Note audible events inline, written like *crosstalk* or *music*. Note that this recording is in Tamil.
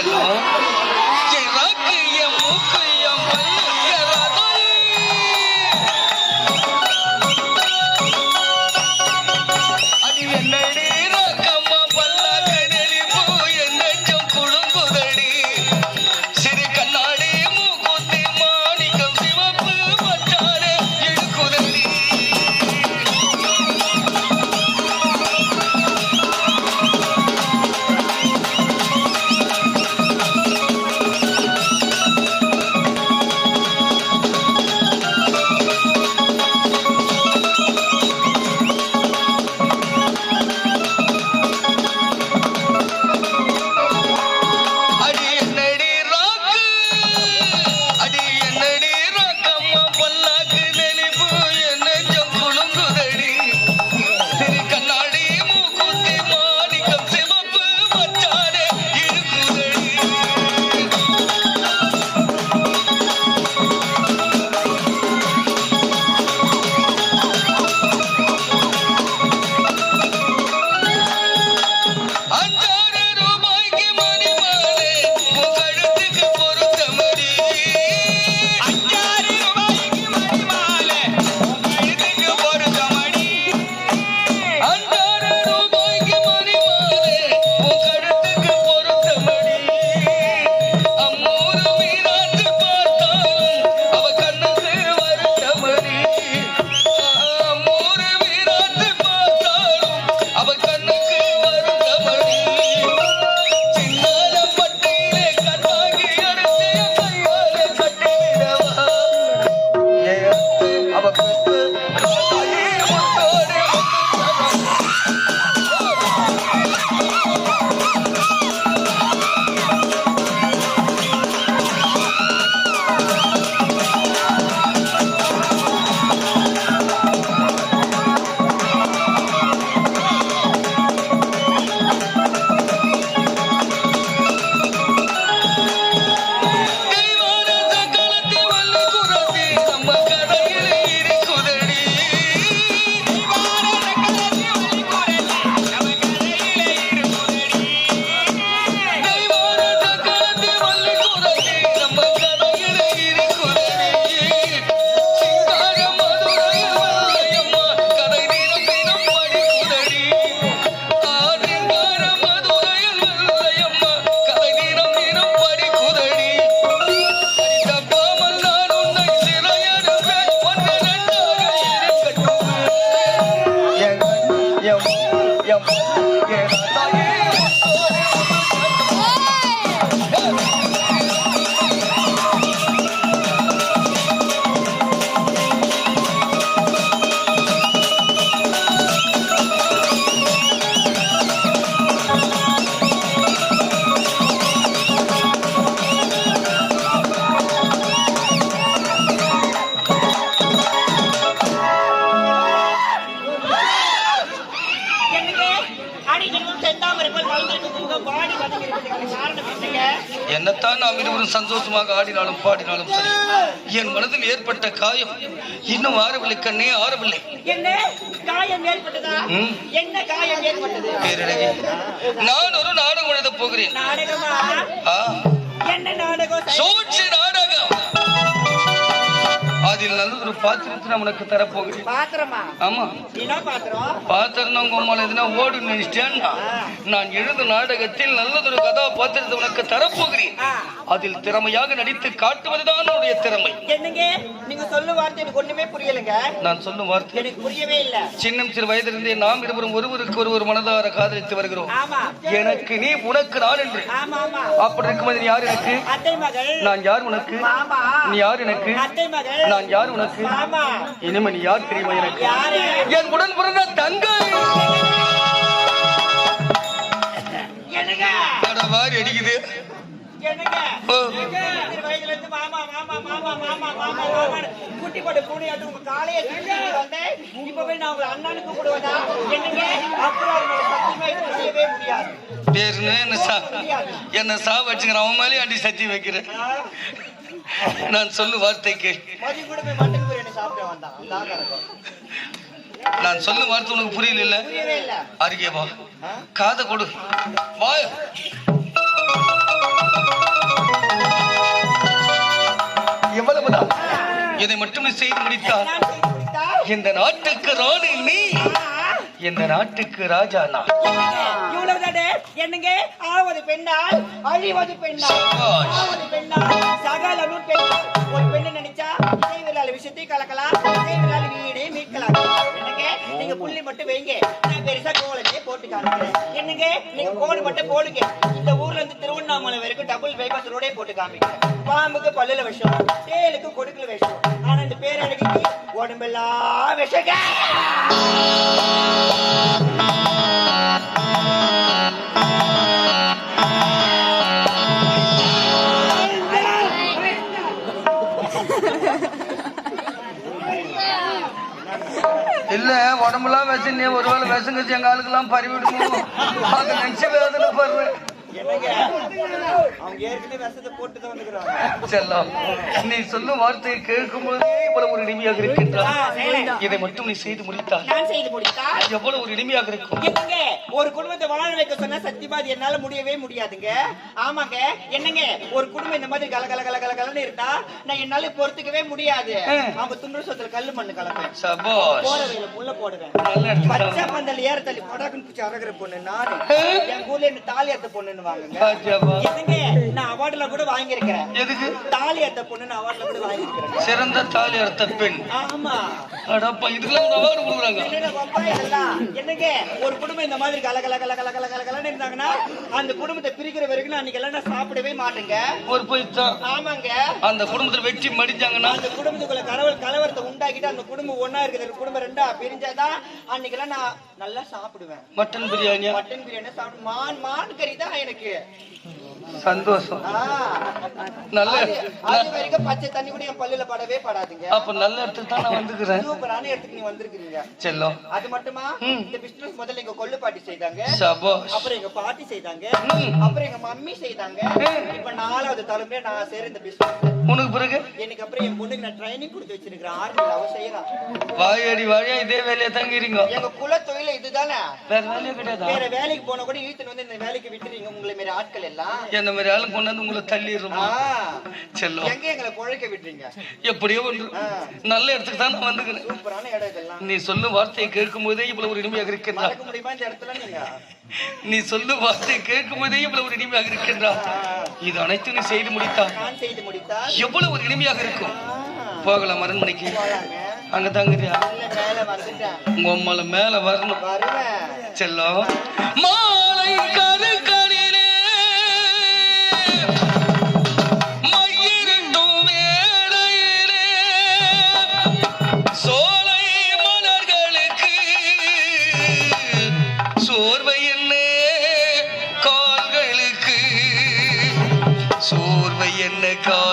செல்லும் என் என்னத்தான் நாம் இருவரும் சந்தோஷமாக ஆடினாலும் பாடினாலும் சரி. என் மனதில் ஏற்பட்ட காயம் இன்னும் ஆறவில்லை கண்ணே ஆறவில்லை. பேரழகி. நான் ஒரு நாடகம் எழுத போகிறேன். சூழ்ச்சி நாடகம் அதில் நல்ல ஒரு பாத்திரத்தை நான் உனக்கு தரப்போகிறேன். பாத்திரமா? ஆமா. பாத்திரம்? உங்க அம்மால எதுனா ஓடு நினைச்சிட்டேன்னா நான் எழுத நாடகத்தில் நல்லதொரு கதாபாத்திரத்தை உனக்கு தரப்போகிறேன். அதில் திறமையாக நடித்து காட்டுவதுதான் என்னுடைய திறமை. என்னங்க? நீங்க சொல்ல வார்த்தை எனக்கு ஒண்ணுமே புரியலைங்க. நான் சொல்லும் வார்த்தை? எனக்கு புரியவே இல்ல. சின்னம் சிறு வயதிலிருந்தே நாம் இருவரும் ஒருவருக்கு ஒருவர் மனதார காதலித்து வருகிறோம். எனக்கு நீ உனக்கு நான் என்று. அப்படி இருக்கும்போது நீ யார் எனக்கு? நான் யார் உனக்கு? நீ யார் எனக்கு? மகள். நான் யார் உனக்கு? ஆமா. இனிமே நீ யார் தெரியுமா எனக்கு? என் உடன் பிறந்த தங்கை. வாரி அடிக்குது. குட்டி போட்டு பூனையாட்டு உங்க காலையை வந்தேன். இப்பவே நான் உங்களை அண்ணனுக்கு கூடுவதா என்னங்க? என்ன? சா என்ன சா வச்சுக்கிறேன் அவன் மேலேயும் அடி சத்தி வைக்கிறேன். *laughs* நான் சொல்லும் வார்த்தைக்கு. நான் சொல்லு வார்த்தை உனக்கு புரியல அருகே வா. காதை கொடு. வா. எவ்வளவுதான் இதை மட்டுமே செய்து முடித்தார் இந்த நாட்டுக்கு ராணி நீ. இந்த நாட்டுக்கு ராஜா நான்? இவ்வளவுதானே? என்னங்க? ஆவது பெண்ணால் அழிவது பெண்ணால். ஆவது பெண்ணால் சகலமும் பெண்ணால் ஒரு பெண்ணு நினைச்சா இசை விரலால் விஷயத்தை கலக்கலாம் இசை விரலால் வீடே மீட்கலாம். என்னங்க? நீங்க புள்ளி மட்டும் வைங்க. நான் பெருசா கோலத்தையே போட்டு காமிக்கிறேன். என்னங்க? நீங்க கோடு மட்டும் போடுங்க. இந்த ஊர்ல இருந்து திருவண்ணாமலை வரைக்கும் டபுள் பைபாஸ் ரோடே போட்டு காமிக்கிறேன். பாம்புக்கு பல்லுல விஷம் தேலுக்கு கொடுக்கல விஷம். ஆனா இந்த பேரழகிக்கு உடம்பெல்லாம் விஷங்க. இல்ல உடம்புலாம் விஷம் ஒருவேளை விஷம் கட்சி எங்க ஆளுக்கெல்லாம் பறிவிடுமோ அது நினைச்ச வேதனை படுறேன் செல்லம் நீ சொல்லும் வார்த்தையை கேட்கும் இவ்வளவு ஒரு இனிமையாக இருக்கின்றார் இதை மட்டும் நீ செய்து முடித்தால் எவ்வளவு ஒரு இனிமையாக இருக்கும். ஒரு குடும்பத்தை வாழ வைக்க சொன்னா சத்தியமா அது என்னால முடியவே முடியாதுங்க. ஆமாங்க. என்னங்க? ஒரு குடும்பம் இந்த மாதிரி கல கல கல கல கலன்னு இருந்தா நான் என்னால பொறுத்துக்கவே முடியாது. அவங்க துண்டு சொத்துல கல்லு மண்ணு கலப்பேன். சபாஷ். போற வேலை முள்ள போடுவேன் பச்சை பந்தல் ஏற தள்ளி படாக்குன்னு பிடிச்சி அறகுற பொண்ணு நானு. என் ஊர்ல என்ன தாலி பொண்ணுன்னு வாங்குங்க. நான் அவார்டுல கூட வாங்கியிருக்கிறேன். எதுக்கு? தாலி அத்த பொண்ணுன்னு அவார்டுல கூட வாங்கியிருக்கிறேன் சிறந்த தாலி அறுத்த பெண். ஆமா. அடப்பா இதுக்கெல்லாம் ஒரு அவார்டு கொடுக்குறாங்க? என்னங்க? ஒரு குடும்பம் இந்த மாதிரி கல கல கல கல கல கல கலன்னு இருந்தாங்கன்னா அந்த குடும்பத்தை பிரிக்கிற வரைக்கும் நான் அன்னைக்கு எல்லாம் நான் சாப்பிடவே மாட்டேங்க. ஒரு போய்த்தான் ஆமாங்க. அந்த குடும்பத்துல வெட்டி மடிஞ்சாங்கன்னா? அந்த குடும்பத்துக்குள்ள கலவர கலவரத்தை உண்டாக்கிட்டு அந்த குடும்பம் ஒண்ணா இருக்குது. குடும்பம் ரெண்டா பிரிஞ்சாதான் அன்னைக்கெல்லாம் நான் நல்லா சாப்பிடுவேன். மட்டன் பிரியாணியா? மட்டன் பிரியாணி சாப்பிடு மான் மான் கறி தான் எனக்கு. சந்தோஷம். நல்ல அது அது வரைக்கும் பச்சை தண்ணி கூட என் பல்லுல படவே படாதுங்க. அப்ப நல்ல இடத்துக்கு தான் நான் வந்துக்கிறேன் சூப்பரான இடத்துக்கு நீ வந்திருக்கிறீங்க. செல்லம். அது மட்டுமா? இந்த பிசினஸ் முதல்ல எங்க கொள்ளு பாட்டி செய்தாங்க. அப்புறம் எங்க பாட்டி செய்தாங்க. அப்புறம் எங்க மம்மி செய்தாங்க. இப்ப நாலாவது தலைமுறையா நான் செய்யற இந்த பிசினஸ் உனக்கு பிறகு? எனக்கு அப்புறம் என் பொண்ணுக்கு நான் ட்ரைனிங் கொடுத்து வச்சிருக்கிறேன். ஆர்மில அவ செய்யறான் வாயடி வாழியா இதே வேலையை தங்கிறீங்க எங்க குல தொழில இதுதானே? வேற வேலையே கிடையாதா? வேற வேலைக்கு போனா கூட இழுத்துட்டு வந்து இந்த வேலைக்கு விட்டுறீங்க. உங்களை மாரி ஆட்கள் எல்லாம். என்ன மாதிரி ஆளும் கொண்டு வந்து உங்களை. தள்ளிடுறோமா? செல்லம். எங்க எங்களை குழைக்க விட்டுறீங்க எப்படியோ ஒன்று. நல்ல இடத்துக்கு தான் நான் வந்துக்கிறேன் சூப்பரான இடம் இதெல்லாம். நீ சொல்லும் வார்த்தையை கேட்கும் போதே இவ்வளவு ஒரு இனிமையாக இருக்கின்றா? மறக்க முடியுமா இந்த இடத்துல நீங்க? நீ சொல்லும் வார்த்தையை கேட்கும் போதே இவ்வளவு ஒரு இனிமையாக இருக்கின்றா? இது அனைத்தும் நீ செய்து முடித்தா? செய்து முடித்தால்? எவ்வளவு ஒரு இனிமையாக இருக்கும். போகலாம் அரண்மனைக்கு. அங்க தங்குறியா? உங்க மேல வரணும். செல்லம். கரு go.